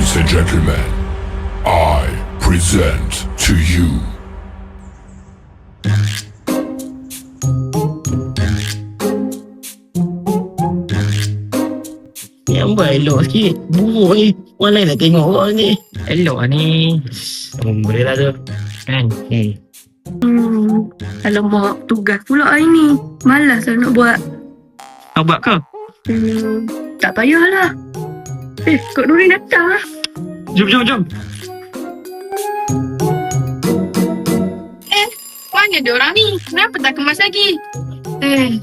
Ladies and gentlemen, I present to you Yang buat elok sikit Buruk ni Orang lain nak tengok orang ni Elok lah ni hmm, Boleh lah tu Kan hmm. Hmm. Alamak, tugas pula hari ni. Malas lah nak buat. Kau buat ke? Hmm. Tak payahlah. Eh, Kak Nurin datang lah. Jom jom jom Mana dia orang ni? Kenapa tak kemas lagi? Eh.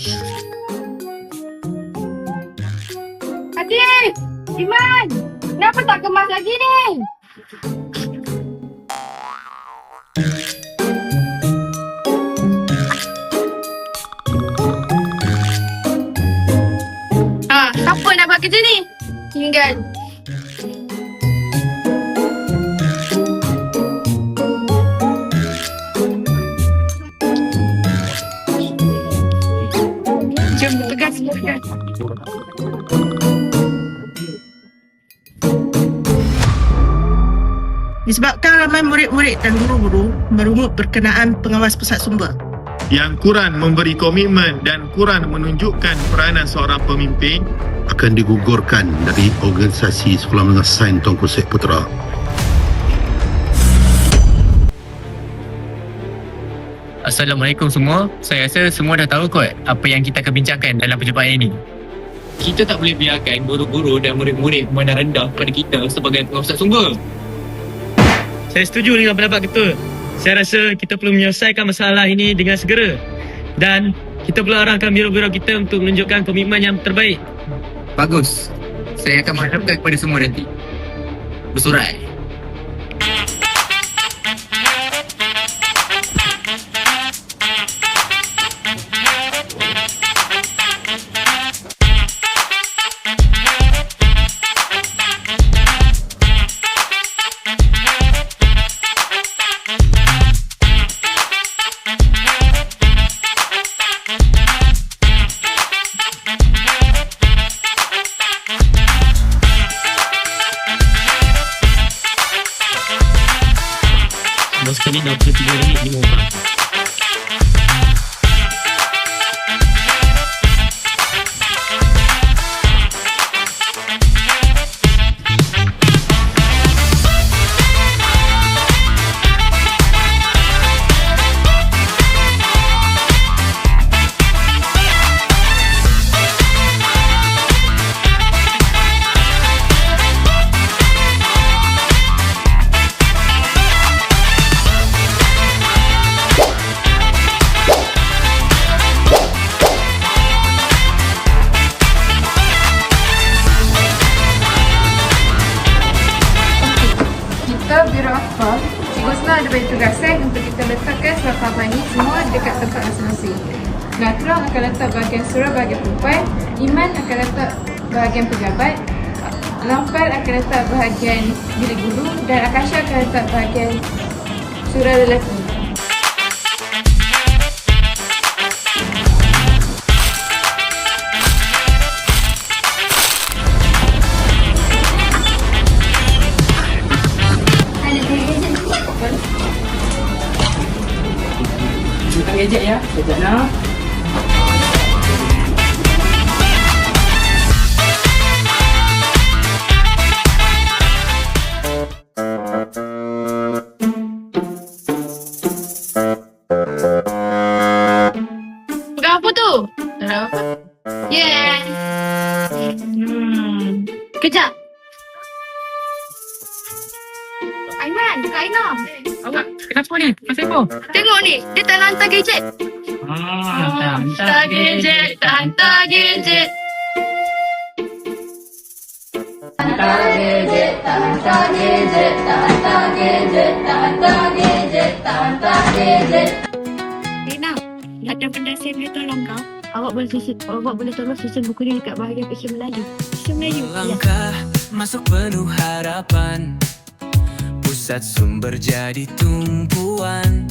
Adik! Iman! Kenapa tak kemas lagi ni? Ah, siapa nak buat kerja ni? Tinggal. Jom, tegas. Disebabkan ramai murid-murid dan guru-guru merungut berkenaan pengawas pusat sumber. Yang kurang memberi komitmen dan kurang menunjukkan peranan seorang pemimpin akan digugurkan dari organisasi Sekolah Menengah Sains Tunku Sek Putra. Assalamualaikum semua Saya rasa semua dah tahu kot Apa yang kita akan bincangkan dalam perjumpaan ini Kita tak boleh biarkan guru-guru dan murid-murid memandang rendah pada kita sebagai penguasaan sumber Saya setuju dengan pendapat ketua. Saya rasa kita perlu menyelesaikan masalah ini dengan segera. Dan kita perlu arahkan biro-biro kita untuk menunjukkan komitmen yang terbaik. Bagus Saya akan menghadapkan kepada semua nanti Bersurat Dah sekali dah 23 ringgit tugasan untuk kita letakkan surat khabar ni semua dekat tempat masing-masing. Natrah akan letak bahagian surah bahagian perempuan, Iman akan letak bahagian pejabat, Lampal akan letak bahagian bilik guru dan Akasha akan letak bahagian surah lelaki. Gadget ya? Sekejap nak ni? Pasal apa? Tengok ni, dia tak nak hantar gadget. Ah, Hantar gadget, tak hantar gadget. Rina, ada benda saya boleh tolong kau. Awak boleh susun, awak boleh tolong susun buku ni dekat bahagian fikir Melayu. Fikir Melayu. Ya. Langkah masuk penuh harapan Pusat sumber jadi tumpuan.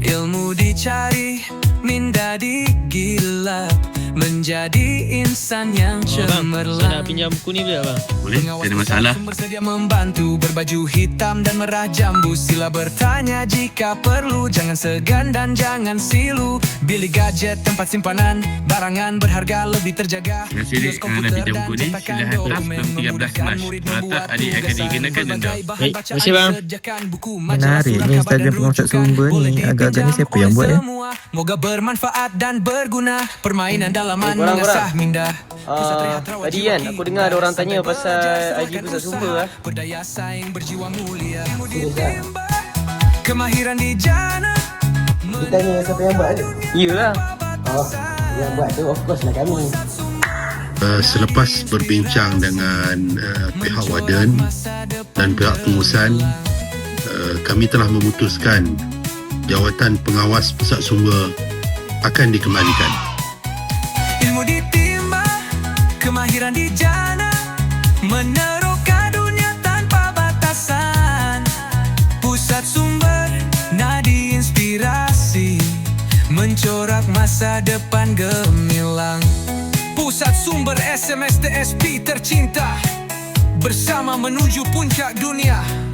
Ilmu dicari, minda digilap Menjadi insan yang Oh, bang, saya nak cemerlang pinjam buku ni boleh tak bang? Boleh, tak ada masalah. Bersedia membantu Berbaju hitam dan merah jambu Sila bertanya jika perlu Jangan segan dan jangan silu Bilik gadget tempat simpanan Barangan berharga lebih terjaga Terima kasih, Dik. Kerana komputer pinjam buku ni, sila hantar sebelum 13 memudahkan Mac. Kalau tak, adik akan dikenakan denda. Baik, terima kasih, bang. Menarik ni Instagram rujukan. sumber ni. Agak-agak ni siapa yang buat, ya? Semua. Moga bermanfaat dan berguna Permainan dalaman Eh, korang, mengasah minda rawat tadi kan aku dengar ada orang tanya pasal IG pusat silakan sumber usaha. ah. Berdaya saing berjiwa mulia Kemahiran di jana Tanya siapa yang buat Iyalah. Oh, yang buat tu of course lah kami. Uh, selepas berbincang dengan uh, pihak warden dan pihak pengurusan, uh, kami telah memutuskan jawatan pengawas pusat sumber akan dikembalikan. Ilmu ditimba Kemahiran di jana Meneroka dunia tanpa batasan. Pusat sumber Nadi inspirasi Mencorak masa depan gemilang. Pusat sumber SMS DSP tercinta Bersama menuju puncak dunia